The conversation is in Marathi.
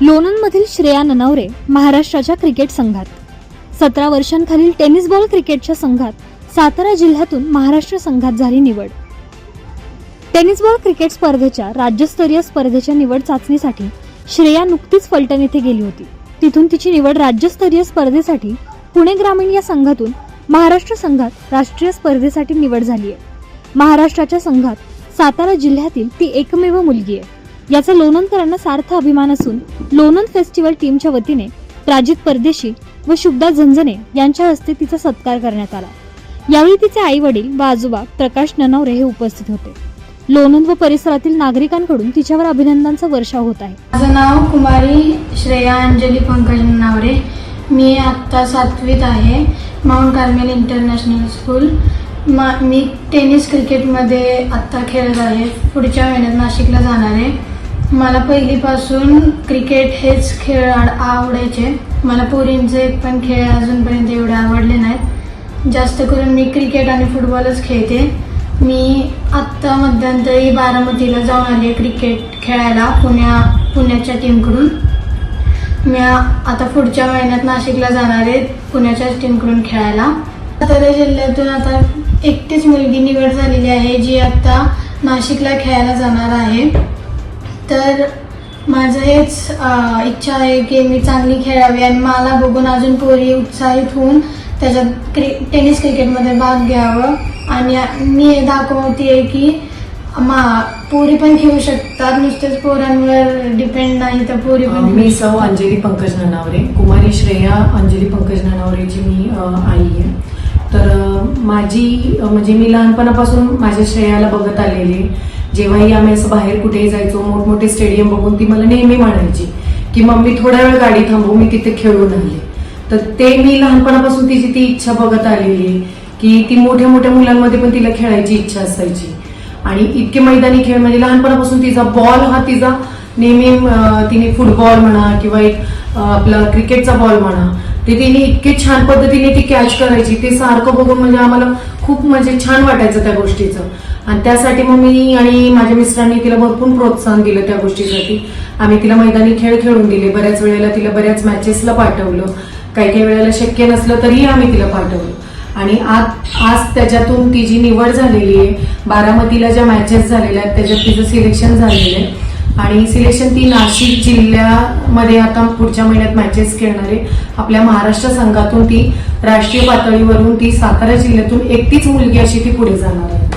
लोणंदमधील श्रेया ननावरे महाराष्ट्राच्या क्रिकेट संघात. सतरा वर्षांखालील टेनिस बॉल क्रिकेटच्या संघात सातारा जिल्ह्यातून महाराष्ट्र संघात झाली निवड. टेनिस बॉल क्रिकेट स्पर्धेच्या राज्यस्तरीय स्पर्धेच्या निवड चाचणीसाठी श्रेया नुकतीच फलटण येथे गेली होती. तिथून तिची निवड राज्यस्तरीय स्पर्धेसाठी पुणे ग्रामीण या संघातून महाराष्ट्र संघात राष्ट्रीय स्पर्धेसाठी निवड झाली आहे महाराष्ट्राच्या संघात सातारा जिल्ह्यातील ती एकमेव मुलगी आहे. याचा लोणंदकरांना सार्थ अभिमान असून लोणंद फेस्टिवल टीमच्या वतीने प्राजित परदेशी व शुभदा झंझने यांच्या हस्ते तिचा सत्कार करण्यात आला. यावेळी तिचे आई वडील व आजोबा प्रकाश ननवरे हे उपस्थित होते. लोणंद व परिसरातील नागरिकांकडून तिच्यावर अभिनंदनाचा वर्षाव होत आहे. माझं नाव कुमारी श्रेया अंजली पंकज नावरे मी आत्ता सातवीत आहे. Mount Carmel International School. मा मी टेनिस क्रिकेटमध्ये आत्ता खेळत आहे. पुढच्या महिन्यात नाशिकला जाणार आहे. मला पहिलीपासून क्रिकेट हेच खेळ आड- आवडायचे. मला पोरींचे पण खेळ अजूनपर्यंत एवढे आवडले नाहीत. जास्त करून मी क्रिकेट आणि फुटबॉलच खेळते. मी आत्ता मध्यंतरी बारामतीला जाऊन आले क्रिकेट खेळायला पुण्या पुण्याच्या टीमकडून मी आता पुढच्या महिन्यात नाशिकला जाणार आहे पुण्याच्याच टीमकडून खेळायला. सातारा जिल्ह्यातून आता एकटीच मुलगी निवड झालेली आहे जी आता नाशिकला खेळायला जाणार आहे. तर माझं हेच इच्छा आहे की मी चांगली खेळावी आणि मला बघून अजून पोरी उत्साहित होऊन त्याच्यात क्रि टेनिस क्रिकेटमध्ये भाग घ्यावं. आणि मी हे दाखवते की मा पोरी पण खेळू शकतात नुसतेच पोरांवर डिपेंड नाही तर पोरी पण मी सौ अंजली पंकज ननावरे कुमारी श्रेया अंजली पंकज ननावरेची मी आई आहे. तर माझी म्हणजे मी लहानपणापासून माझ्या श्रेयाला बघत आलेली. जेव्हाही आम्ही असं बाहेर कुठेही जायचो मोठमोठे स्टेडियम बघून ती मला नेहमी म्हणायची की मम्मी थोडा वेळ गाडी थांबू मी तिथे खेळून आले. तर ते मी लहानपणापासून तिची ती इच्छा बघत आलेली आहे की ती मोठ्या मोठ्या मुलांमध्ये पण तिला खेळायची इच्छा असायची. आणि इतके मैदानी खेळ म्हणजे लहानपणापासून तिचा बॉल हा तिचा नेहमी तिने फुटबॉल म्हणा किंवा एक आपला क्रिकेटचा बॉल म्हणा ते तिने इतके छान पद्धतीने ती कॅच करायची. ते सारखं बघून म्हणजे आम्हाला खूप म्हणजे छान वाटायचं त्या गोष्टीचं. आणि त्यासाठी मग मी आणि माझ्या मिस्टरांनी तिला भरपूर प्रोत्साहन दिलं त्या गोष्टीसाठी. आम्ही तिला मैदानी खेळ खेळून दिले. बऱ्याच वेळेला तिला बऱ्याच मॅचेसला पाठवलं. काही काही वेळेला शक्य नसलं तरीही आम्ही तिला पाठवलं. आणि आज आज त्याच्यातून तिची निवड झालेली आहे बारामतीला ज्या मॅचेस झालेल्या आहेत त्याच्यात तिचं सिलेक्शन झालेलं आहे आणि सिलेक्शन ती नाशिक जिल्ह्यामध्ये आता पुढच्या महिन्यात मॅचेस खेळणार आहे. आपल्या महाराष्ट्र संघातून ती राष्ट्रीय पातळीवरून ती सातारा जिल्ह्यातून एकटीच मुलगी अशी ती पुढे जाणार आहे.